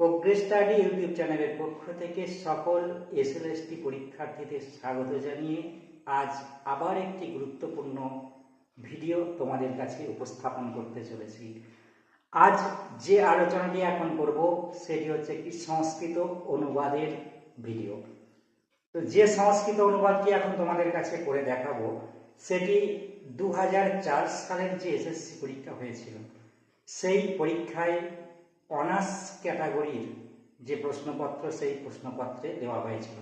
Progress study YouTube চ্যানেলের পক্ষ থেকে সকল এসএলএসটি পরীক্ষার্থীদের স্বাগত জানিয়ে আজ আবার একটি গুরুত্বপূর্ণ ভিডিও তোমাদের কাছে উপস্থাপন করতে চলেছি। আজ যে আলোচনাটি এখন করব, সেটি হচ্ছে একটি সংস্কৃত অনুবাদের ভিডিও। তো যে সংস্কৃত অনুবাদটি এখন তোমাদের কাছে করে দেখাবো, সেটি দু হাজার চার সালের যে এসএসসি পরীক্ষা হয়েছিল, সেই পরীক্ষায় অনার্স ক্যাটাগরির যে প্রশ্নপত্র, সেই প্রশ্নপত্রে দেওয়া হয়েছিল।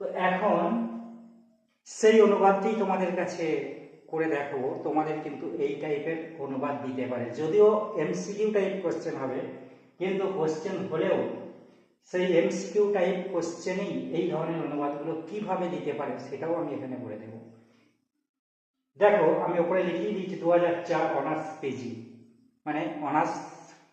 তো এখন সেই অনুবাদটি তোমাদের কাছে করে দেখাবো তোমাদের কিন্তু এই টাইপের অনুবাদ দিতে পারে। যদিও এমসিকিউ টাইপ কোশ্চেন হবে, কিন্তু কোশ্চেন হলেও সেই এমসিকিউ টাইপ কোশ্চেনেই এই ধরনের অনুবাদগুলো কীভাবে দিতে পারে সেটাও আমি এখানে বলে দেব। দেখো, আমি ওপরে লিখিয়ে দিয়েছি দু হাজার চার অনার্স পেজি। মানে অনার্স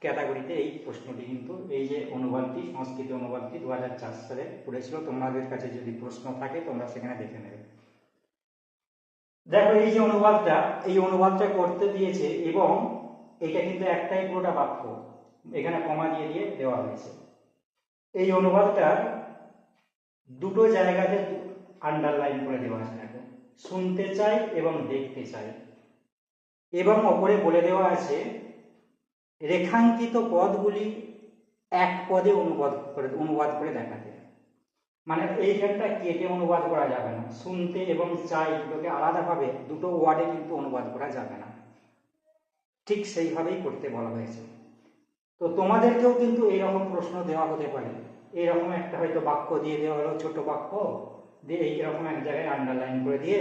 ক্যাটাগরিতে এই প্রশ্নটি কিন্তু, এই যে অনুবাদটি, সংস্কৃত অনুবাদটি দু হাজার চার সালে পড়েছিল, তোমাদের কাছে যদি প্রশ্ন থাকে তোমরা সেখানে দেখে নেবে। দেখো, এই যে অনুবাদটা, এই অনুবাদটা করতে দিয়েছে এবং এটা কিন্তু একটাই পুরোটা বাক্য, এখানে কমা দিয়ে দিয়ে দেওয়া হয়েছে। এই অনুবাদটা দুটো জায়গাতে আন্ডারলাইন করে দেওয়া আছে দেখো, শুনতে চাই এবং দেখতে চাই। এবং ওপরে বলে দেওয়া আছে রেখাঙ্কিত পদগুলি এক পদে অনুবাদ করে অনুবাদ করে দেখাতে। মানে এইখানটা কেটে অনুবাদ করা যাবে না। শুনতে এবং চাই দুটোকে আলাদাভাবে, দুটো ওয়ার্ডে কিন্তু অনুবাদ করা যাবে না। ঠিক সেইভাবেই করতে বলা হয়েছে। তো তোমাদেরকেও কিন্তু এইরকম প্রশ্ন দেওয়া হতে পারে। এইরকম একটা হয়তো বাক্য দিয়ে দেওয়া হলো, ছোট বাক্য, দিয়ে এইরকম এক জায়গায় আন্ডারলাইন করে দিয়ে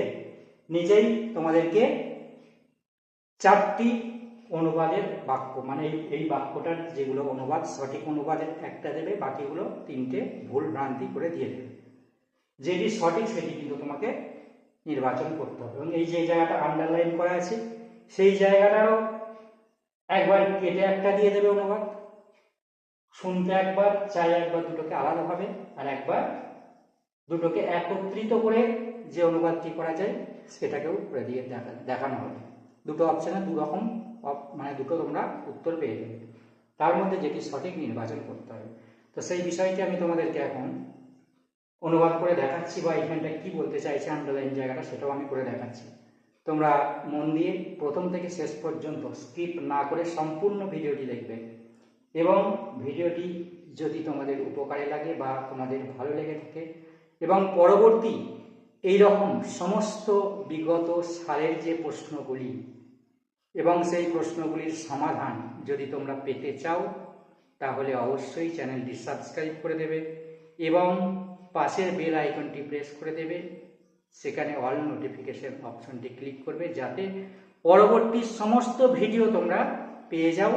নিজেই তোমাদেরকে চারটি অনুবাদের বাক্য মানে এই এই বাক্যটার যেগুলো অনুবাদ, সঠিক অনুবাদের একটা দেবে, বাকিগুলো তিনটে ভুল ভ্রান্তি করে দিয়ে দেবে। যেটি সঠিক সেটি কিন্তু তোমাকে নির্বাচন করতে হবে। এবং এই যে জায়গাটা আন্ডারলাইন করা আছে, সেই জায়গাটারও একবার কেটে একটা দিয়ে দেবে অনুবাদ। শুনতে একবার, চাই একবার দুটোকে আলাদাভাবে, আর একবার দুটোকে একত্রিত করে যে অনুবাদটি করা যায়, সেটাকেও করে দিয়ে দেখা, দেখানো হবে। দুটো অপশানে দু রকম মানে দুটো তোমরা উত্তর পেয়ে যাবে। তার মধ্যে যেটি সঠিক নির্বাচন করতে হবে। তো সেই বিষয়টি আমি তোমাদেরকে এখন অনুবাদ করে দেখাচ্ছি বা এখানটা কি বলতে চাইছে আন্ডারলাইন জায়গাটা সেটাও আমি করে দেখাচ্ছি। তোমরা মন দিয়ে প্রথম থেকে শেষ পর্যন্ত স্কিপ না করে সম্পূর্ণ ভিডিওটি দেখবে এবং ভিডিওটি যদি তোমাদের উপকারে লাগে বা তোমাদের ভালো লেগে থাকে এবং পরবর্তী এই রকম সমস্ত বিগত সালের যে প্রশ্নগুলি এবং সেই প্রশ্নগুলির সমাধান যদি তোমরা পেতে চাও, তাহলে অবশ্যই চ্যানেলটি সাবস্ক্রাইব করে দেবে এবং পাশের বেল আইকনটি প্রেস করে দেবে। সেখানে অল নোটিফিকেশন অপশনটি ক্লিক করবে যাতে পরবর্তী সমস্ত ভিডিও তোমরা পেয়ে যাও।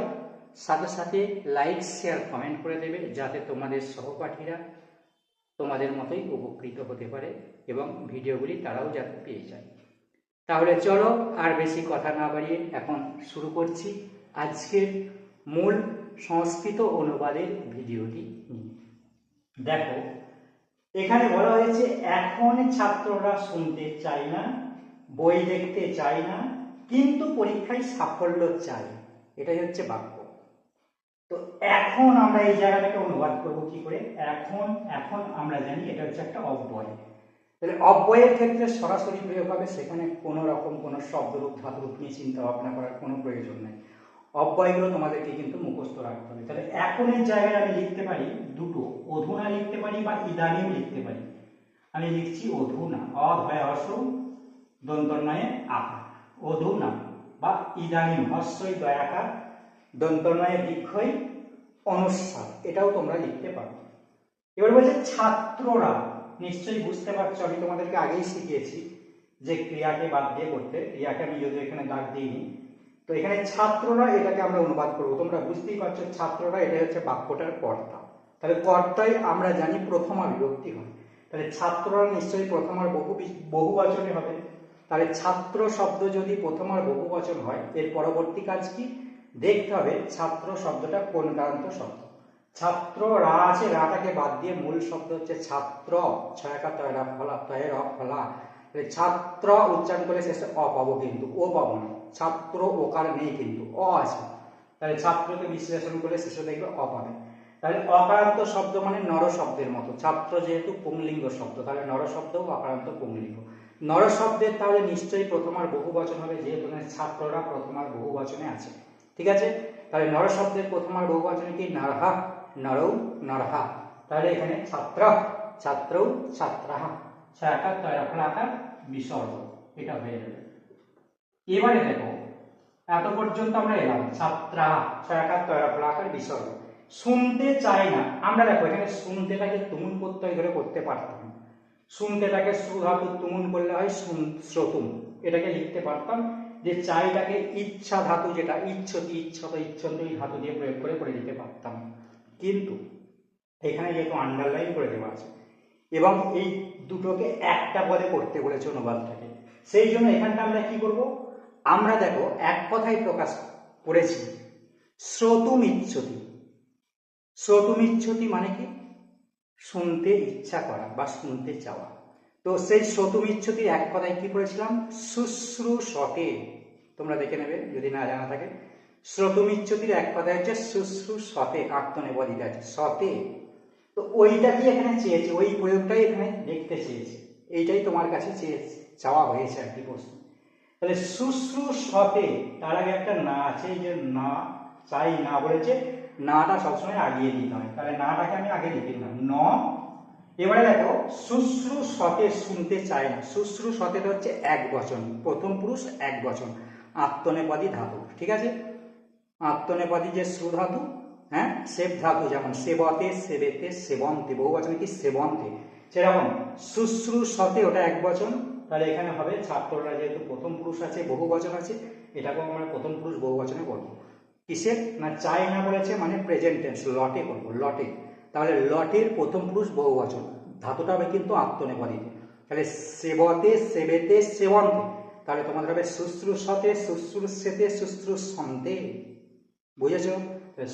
সাথে সাথে লাইক, শেয়ার, কমেন্ট করে দেবে যাতে তোমাদের সহপাঠীরা তোমাদের মতোই উপকৃত হতে পারে এবং ভিডিওগুলি তারাও যাতে পেয়ে যায়। তাহলে চলো আর বেশি কথা না বাড়িয়ে এখন শুরু করছি আজকের মূল সংস্কৃত অনুবাদের ভিডিওটি দেখো, এখানে বলা হয়েছে, এখন ছাত্ররা শুনতে চায় না, বই দেখতে চায় না, কিন্তু পরীক্ষায় সাফল্য চাই এটাই হচ্ছে বাক্য। তো এখন আমরা এই জায়গাটাকে অনুবাদ করব কি করে? এখন এখন আমরা জানি এটা হচ্ছে একটা অব্যয়। তাহলে অব্যয়ের ক্ষেত্রে সরাসরি প্রয়োগ হবে, সেখানে কোনো রকম কোনো শব্দরূপ, ধাতুরূপ নিয়ে চিন্তা ভাবনা করার কোনো প্রয়োজন নেই। অব্যয়গুলো তোমাদেরকে কিন্তু মুখস্থ রাখতে হবে। তাহলে এখনের জায়গায় আমি লিখতে পারি দুটো, অধুনা লিখতে পারি বা ইদানিম লিখতে পারি। আমি লিখছি অধুনা অধয় অস দন্তর্ণয়ে আকার। অধুনা বা ইদানিম হস্যই দয়াকার দন্তর্ণয়ে দীর্ঘই অনুস্বার এটাও তোমরা লিখতে পারো। এবার বলছে ছাত্ররা নিশ্চয়ই বুঝতে পারছ, আমি তোমাদেরকে আগেই শিখিয়েছি যে ক্রিয়াকে বাদ দিয়ে করতে। ক্রিয়াকে আমি যদি এখানে দাগ দিইনি। তো এখানে ছাত্ররা এটাকে আমরা অনুবাদ করব। তোমরা বুঝতেই পারছ, ছাত্ররা এটা হচ্ছে বাক্যটার কর্তা। তাহলে কর্তাই আমরা জানি প্রথমা বিভক্তি হয়। তাহলে ছাত্ররা নিশ্চয়ই প্রথমার বহু বহুবচনে হবে। তাহলে ছাত্র শব্দ যদি প্রথমার বহুবচন হয়, এর পরবর্তী কাজ কি? দেখতে হবে ছাত্র শব্দটা কোন কারান্ত শব্দ। ছাত্র রা আছে রাটাকে বাদ দিয়ে মূল শব্দ হচ্ছে ছাত্র। ছয়কা তয়রা ফলা তয়ের ফলা। ছাত্র উচ্চারণ করে শেষে অ পাবো কিন্তু, ও পাবো না। ছাত্র ওকার নেই কিন্তু, অ আছে। তাহলে ছাত্রকে বিশ্লেষণ করে শেষে দেখবে অ পাবে। তাহলে অকারান্ত শব্দ মানে নর শব্দের মতো। ছাত্র যেহেতু পুংলিঙ্গ শব্দ, তাহলে নর শব্দ অকারান্ত পুংলিঙ্গ। নর শব্দের তাহলে নিশ্চয়ই প্রথমার বহু বচন হবে, যেহেতু এখানে ছাত্ররা প্রথমার বহু বচনে আছে। ঠিক আছে? তাহলে নর শব্দের প্রথমার বহু বচনে কি? নরহা। নরৌ নরহা তাহলে এখানে ছাত্র, ছাত্রৌ ছাত্রাহা ছয়াকার তয়রাফলাকার বিসর্গ। এটা হয়ে যাবে। এবারে দেখো, এত পর্যন্ত আমরা এলাম। ছাত্রা ছয়াকার তয়রাফলাকার বিসর্গ। শুনতে চাই না। আমরা দেখো, এখানে শুনতেটাকে তুমুন প্রত্যয় ধরে করতে পারতাম। শুনতেটাকে সুধাতু তুমুন করলে হয় শুন- শ্রোতুম। এটাকে লিখতে পারতাম যে চাইটাকে ইচ্ছা ধাতু যেটা, ইচ্ছতি, ইচ্ছত ইচ্ছন্ত এই ধাতু দিয়ে প্রয়োগ করে করে দিতে পারতাম। কিন্তু এখানে যেহেতু আন্ডারলাইন করে দেওয়া আছে। এবং এই দুটোকে একটা পদে করতে বলেছে অনুবাদটাকে সেই জন্য এখানটা আমরা কি করব? আমরা দেখো, এক কথাই প্রকাশ করেছি শ্রোতুম ইচ্ছতি শ্রোতুম ইচ্ছতি মানে কি? শুনতে ইচ্ছা করা বা শুনতে চাওয়া। তো সেই শ্রোতুম ইচ্ছতির এক কথায় কি করেছিলাম? শুশ্রূষতে তোমরা দেখে নেবে, যদি না জানা থাকে। শ্রোতুম ইচ্ছতির এক কথায় হচ্ছে শুশ্রূষতে আত্মনেবদিতে আছে, সতে। তো ওইটা কি এখানে চেয়েছে, ওই প্রয়োগটাই এখানে দেখতে চেয়েছে। এইটাই তোমার কাছে চেয়ে চাওয়া হয়েছে আর কি প্রশ্ন। তাহলে শুশ্রূষতে তার আগে একটা না আছে যে না, চাই না বলেছে, নাটা সবসময় আগিয়ে দিতে হয়। তাহলে নাটাকে আমি আগে লিখে দিলাম ন, এবারে দেখো শুশ্রূষতে শুনতে চায় না। শুশ্রূষতে হচ্ছে এক বচন প্রথম পুরুষ এক বচন আত্মনেপদী ধাতু ঠিক আছে? আত্মনেপদী যে সুধাতু হ্যাঁ সেব ধাতু যেমন সেবতে, সেবেতে, সেবন্তে বহু বচন কি সেবন্তে? সেরকম শুশ্রূষতে ওটা এক বচন, তাহলে এখানে হবে ছাত্ররা যেহেতু প্রথম পুরুষ আছে বহু বচন আছে, এটাকেও আমরা প্রথম পুরুষ বহু বচনে করব কিসের? না চাই না বলেছে মানে প্রেজেন্ট টেন্স লটে করব লটে। তাহলে লটের প্রথম পুরুষ বহু বচন ধাতুটা হবে কিন্তু আত্মনেপদীতে তাহলে সেবতে, সেবেতে, সেবন্তে, তাহলে তোমাদের হবে শুশ্রূষতে, শুশ্রূষেতে, শুশ্রূষন্তে। বুঝেছ?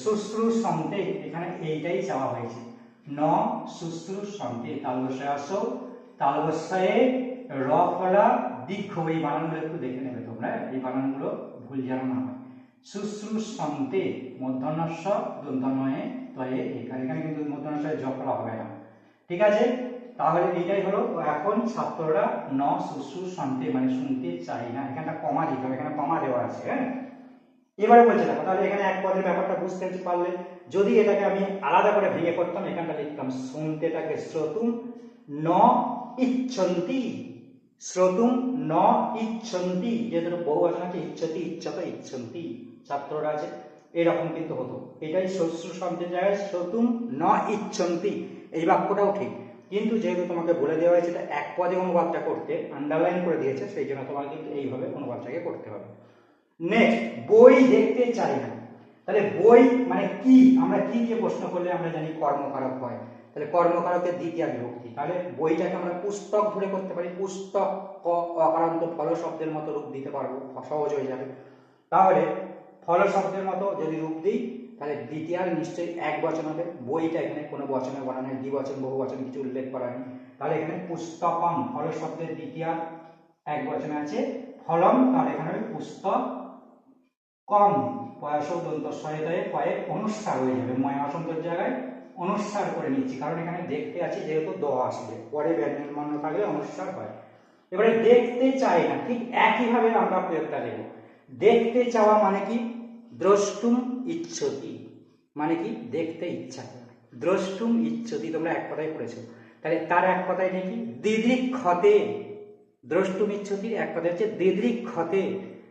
শুশ্রূষন্তে এখানে এইটাই চাওয়া হয়েছে। ন শুশ্রূষন্তে তালবসায় আসো। তালবসায়ে র ফলা দীর্ঘ, এই বানানগুলো একটু দেখে নেবে তোমরা। এই বানানগুলো ভুল যেন না হয়। শুশ্রূষন্তে মধ্যাহ্নস্ব দন্তনয়ে তয়ে এখানে এখানে কিন্তু মধ্যাহ্নস্বয়ে করা হবে না। ঠিক আছে? তাহলে এটাই হলো। এখন ছাত্ররা ন শুশ্রূষন্তে মানে শুনতে চাই না। এখানটা কমা দিতে হবে। এখানে কমা দেওয়া আছে হ্যাঁ? এবারে বলছে দেখো, তাহলে এখানে এক পদের ব্যাপারটা বুঝতে পারলে, যদি এটাকে আমি আলাদা করে ভেঙে করতাম, এখানটা লিখতাম শুনতেটাকে শ্রোতুম ন ইচ্ছন্তি। শ্রোতুম ন ইচ্ছন্তি যেহেতু বহু আছে ইচ্ছতি ইচ্ছত ইচ্ছন্তি। ছাত্ররা আছে, এরকম কিন্তু হতো। এটাই শ্বশ্রু শব্দের জায়গায় শ্রোতুম ন ইচ্ছন্তি। এই বাক্যটাও ঠিক। কিন্তু যেহেতু তোমাকে বলে দেওয়া হয়েছে, এটা এক পদে অনুবাদটা করতে আন্ডারলাইন করে দিয়েছে, সেই জন্য তোমাকে কিন্তু এইভাবে অনুবাদটাকে করতে হবে। নেক্সট বই দেখতে চাই না। তাহলে বই মানে কি? আমরা কি দিয়ে প্রশ্ন করলে আমরা জানি কর্মকারক হয়। তাহলে কর্মকারকের দ্বিতীয় বিভক্তি। তাহলে বইটাকে আমরা পুস্তক ধরে করতে পারি। পুস্তক ক, অকারান্ত ফল শব্দের মতো রূপ দিতে পারব। সহজ হয়ে যাবে। তাহলে ফল শব্দের মতো যদি রূপ দিই, তাহলে দ্বিতীয়ার নিশ্চয়ই এক বচন হবে। বইটা এখানে কোনো বচনে বলা নেই। দ্বিবচন বহু বচন কিছু উল্লেখ করা নেই। তাহলে এখানে পুস্তকম, ফল শব্দের দ্বিতীয় এক বচনে আছে। ফলম, তাহলে এখানে হবে পুস্তক কম পয়াস দন্ত সহায়তায় কয়ে অনুসার হয়ে যাবে। ময় অসন্তর জায়গায় অনুসার করে নিচ্ছি। কারণ এখানে দেখতে আছে যেহেতু দ আসবে, পরে ব্যঞ্জন বর্ণ থাকলে অনুসার হয়। এবারে দেখতে চাই না, ঠিক একইভাবে আমরা প্রয়োগটা দেব। দেখতে চাওয়া মানে কি? দ্রষ্টুম ইচ্ছতি। মানে কি? দেখতে ইচ্ছা। দ্রষ্টুম ইচ্ছতি, তোমরা এক কথায় পড়েছো। তাহলে তার এক কথায় নাকি দিদিক ক্ষতে দ্রষ্টুম ইচ্ছতির এক কথা হচ্ছে দিদিক ক্ষতে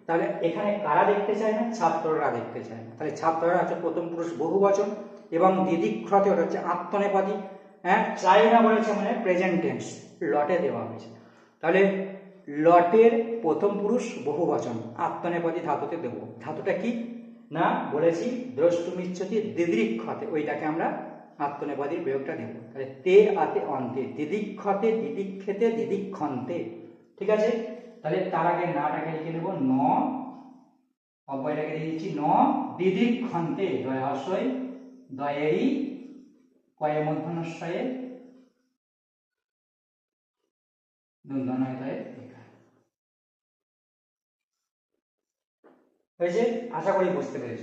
তাহলে এখানে কারা দেখতে চায় না? ছাত্ররা দেখতে চায় না। তাহলে ছাত্ররা হচ্ছে প্রথম পুরুষ বহু বচন এবং দিদিক্ষতে ওটা হচ্ছে আত্মনেপদী হ্যাঁ? চাই না বলেছে মানে প্রেজেন্ট টেন্স লটে দেওয়া হয়েছে। তাহলে লটের প্রথম পুরুষ বহু বচন আত্মনেপদী ধাতুতে দেবো। ধাতুটা কি? না, বলেছি দ্রষ্টুমিচ্ছতি দিদিক্ষতে, ওইটাকে আমরা আত্মনেপদীর প্রয়োগটা দেব। তাহলে তে আতে অন্তে, দিদিক্ষতে, দিদিক্ষেতে, দিদিক্ষন্তে, ঠিক আছে? তাহলে তার আগে নাটাকে লিখে নেব ন, অব্যয়টাকে দিয়ে দিচ্ছি ন দিদিক্ষন্তে দয়াশয় দয়েরই, কয়ে মধ্যনশয়ে দন্তনয়তয়ে লেখা হয়েছে? আশা করি বুঝতে পেরেছ।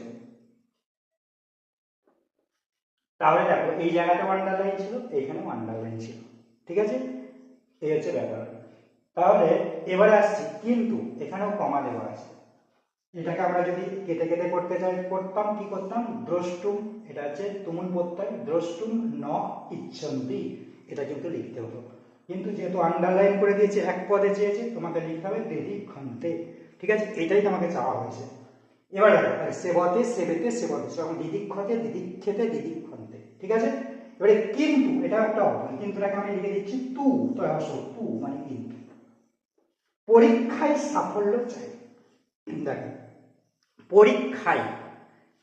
তাহলে দেখো, এই জায়গাটা আন্ডারলাইন ছিল, এইখানেও আন্ডারলাইন ছিল। ঠিক আছে? এই হচ্ছে ব্যাপার। তাহলে এবারে আসছি, কিন্তু এখানেও কমা দেওয়া আছে। এটাকে আমরা যদি কেটে কেটে করতে চাই, করতাম, কি করতাম? দ্রষ্টুম, এটা হচ্ছে তুমুল প্রত্যয়, দ্রষ্টুম ন ইচ্ছন্তি। এটা কিন্তু লিখতে হতো। কিন্তু যেহেতু আন্ডারলাইন করে দিয়েছে, এক পদে চেয়েছে, তোমাকে লিখতে হবে দেদি খন্তে। ঠিক আছে? এটাই তোমাকে চাওয়া হয়েছে। এবার দেখো সেবতে, সেবেতে, সেবতে যখন দিদিক খতে দিদিক খেতে দিদিক খন্তে ঠিক আছে? এবারে কিন্তু এটা একটা অবদান কিন্তুটাকে আমি লিখে দিচ্ছি তু, তো, তু মানে কিন্তু। পরীক্ষায় সাফল্য চাই। দেখো পরীক্ষায়,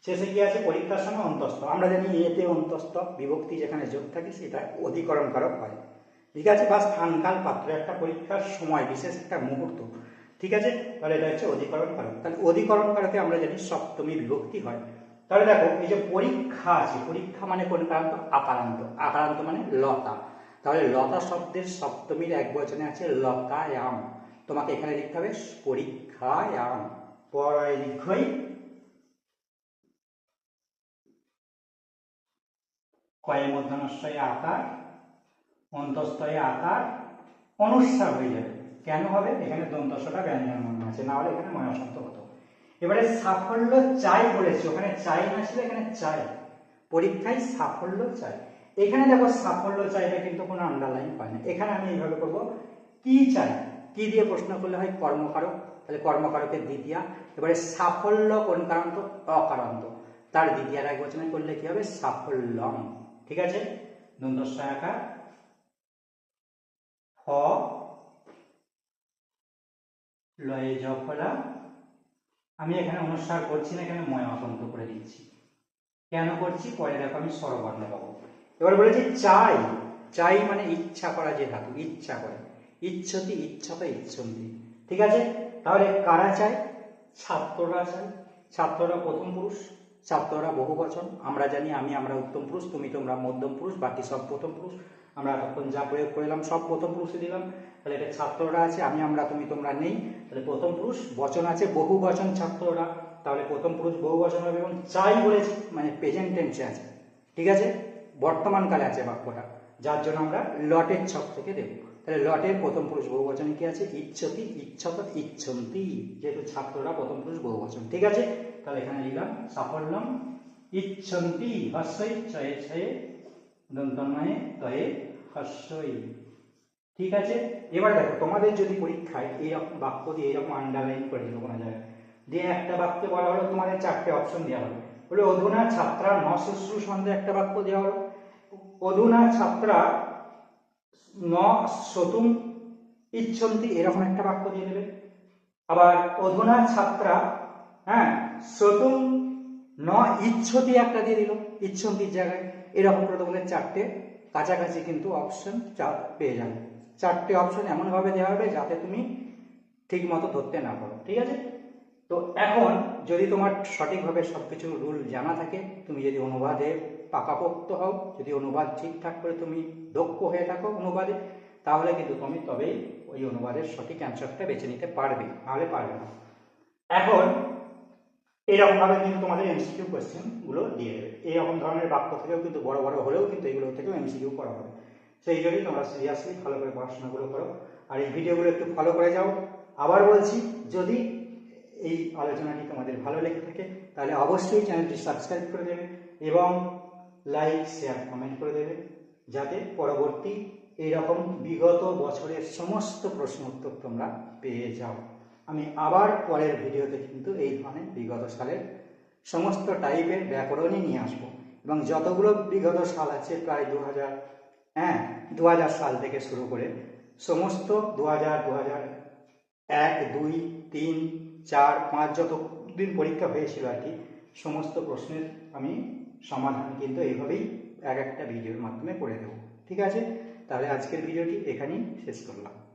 শেষে কি আছে? পরীক্ষার সময় অন্তস্থ। আমরা জানি এতে অন্তস্থ, বিভক্তি যেখানে যোগ থাকে সেটা অধিকরণ কারক হয়। ঠিক আছে? বা স্থানকাল পাত্র, একটা পরীক্ষার সময়, বিশেষ একটা মুহূর্ত। ঠিক আছে? তাহলে এটা হচ্ছে অধিকরণ কারক তাহলে অধিকরণ কারকে আমরা জানি সপ্তমী বিভক্তি হয়। তাহলে দেখো, এই যে পরীক্ষা আছে, পরীক্ষা মানে কোন কারান্ত আকারান্ত আকারান্ত মানে লতা। তাহলে লতা শব্দের সপ্তমীর এক বচনে আছে লতায়াম। তোমাকে এখানে লিখতে হবে পরীক্ষায়াম। পরায় লিখই কয়ে মধ্যনশ্বয়ে আকার অন্তস্তয়ে আকার অনুস্বার হয়ে যাবে। কেন হবে? এখানে দন্তস্বটা ব্যঞ্জন মনে আছে। না হলে এখানে ময়াসন্ত হতো। এবারে সাফল্য চাই বলেছি। ওখানে চাই না ছিল, এখানে চাই। পরীক্ষায় সাফল্য চাই। এখানে দেখো সাফল্য চাইটা কিন্তু কোনো আন্ডারলাইন পায় না। এখানে আমি এইভাবে করব, কি চাই? কি দিয়ে প্রশ্ন করলে হয় কর্মকারক? তাহলে কর্মকারকের দ্বিতীয়া। এবারে সাফল্য কোন কারন্ত অকারান্ত তার দ্বিতীয় এক বচনে করলে কি হবে? সাফল্যম। ঠিক আছে? দ্বন্দ্বস্বয়াকার ফ লয়ে জফলা আমি এখানে অনুসার করছি না, এখানে ময় করে দিচ্ছি। কেন করছি? পরে দেখো, আমি স্বরবর্ণ পাবো। এবার বলেছি চাই। চাই মানে ইচ্ছা করা যে ধাতু, ইচ্ছা করে। ইচ্ছতি ইচ্ছতা ইচ্ছন্তি। ঠিক আছে? তাহলে কারা চাই ছাত্ররা চাই ছাত্ররা প্রথম পুরুষ, ছাত্ররা বহু বচন। আমরা জানি আমি, আমরা উত্তম পুরুষ, তুমি তোমরা মধ্যম পুরুষ, বাকি সব প্রথম পুরুষ। আমরা এতক্ষণ যা প্রয়োগ করলাম, সব প্রথম পুরুষে দিলাম। তাহলে এটা ছাত্ররা আছে, আমি, আমরা, তুমি, তোমরা নেই। তাহলে প্রথম পুরুষ, বচন আছে, বহু বচন ছাত্ররা। তাহলে প্রথম পুরুষ, বহু বচন হবে এবং চাই বলেছি মানে প্রেজেন্ট টেন্সে আছে। ঠিক আছে? বর্তমান কালে আছে বাক্যটা, যার জন্য আমরা লটের ছক থেকে দেব। তাহলে লটের প্রথম পুরুষ বহু বচনে কি আছে? ইচ্ছতি ইচ্ছত ইচ্ছন্তি। যেহেতু ছাত্ররা প্রথম পুরুষ বহু বচন ঠিক আছে? তাহলে এখানে লিখলাম, সাফল্যম, ইচ্ছন্তি, হস্যই, ছয়ে ছয়ে দন্তন্ময়ে তয়ে, হস্যই। ঠিক আছে? এবার দেখো, তোমাদের যদি পরীক্ষায় এইরকম বাক্য দিয়ে এইরকম আন্ডারলাইন করে দিল কোনো জায়গায়, দিয়ে একটা বাক্যে বলা হলো, তোমাদের চারটে অপশন দেওয়া হলো। বলে, অধুনা ছাত্রা ন শুশ্রূষন্দে একটা বাক্য দেওয়া হলো। অধুনা ছাত্রা ন শতুম ইচ্ছন্তি, এরকম একটা বাক্য দিয়ে দেবে। আবার অধুনা ছাত্রা হ্যাঁ শতুম ন ইচ্ছতি একটা দিয়ে দিল, ইচ্ছন্তির জায়গায়। এরকম করে তোমাদের চারটে কাছাকাছি কিন্তু অপশন পেয়ে যাবে। চারটে অপশন এমনভাবে দেওয়া হবে যাতে তুমি ঠিক মতো ধরতে না পারো, ঠিক আছে? তো এখন যদি তোমার সঠিকভাবে সব কিছু রুল জানা থাকে, তুমি যদি অনুবাদে পাকাপোক্ত হও। যদি অনুবাদ ঠিকঠাক করে তুমি দক্ষ হয়ে থাকো অনুবাদে, তাহলে কিন্তু তুমি তবেই ওই অনুবাদের সঠিক অ্যান্সারটা বেছে নিতে পারবে। নাহলে পারবে না। এখন এরকমভাবে কিন্তু তোমাদের এমসিকিউ কোয়েশ্চেনগুলো দিয়ে দেবে। এইরকম ধরনের বাক্য থেকেও কিন্তু বড় বড় হলেও কিন্তু এগুলো থেকেও এমসিকিউ করা হবে। সেই জন্যই তোমরা সিরিয়াসলি ভালো করে পড়াশোনাগুলো করো। আর এই ভিডিওগুলো একটু ফলো করে যাও। আবার বলছি, যদি এই আলোচনাটি তোমাদের ভালো লেগে থাকে, তাহলে অবশ্যই চ্যানেলটি সাবস্ক্রাইব করে দেবে এবং লাইক শেয়ার কমেন্ট করে দেবে, যাতে পরবর্তী এইরকম বিগত বছরের সমস্ত প্রশ্ন উত্তর তোমরা পেয়ে যাও। আমি আবার পরের ভিডিওতে কিন্তু এই ধরনের বিগত সালের সমস্ত টাইপের ব্যাকরণই নিয়ে আসব। এবং যতগুলো বিগত সাল আছে, প্রায় দু হাজার হ্যাঁ দু হাজার সাল থেকে শুরু করে সমস্ত দু হাজার দু হাজার এক, দুই, তিন, চার, পাঁচ যত দিন পরীক্ষা হয়েছিল আর কি, সমস্ত প্রশ্নের আমি সমাধান কিন্তু এইভাবেই এক একটা ভিডিওর মাধ্যমে করে দেবো। ঠিক আছে? তাহলে আজকের ভিডিওটি এখানেই শেষ করলাম।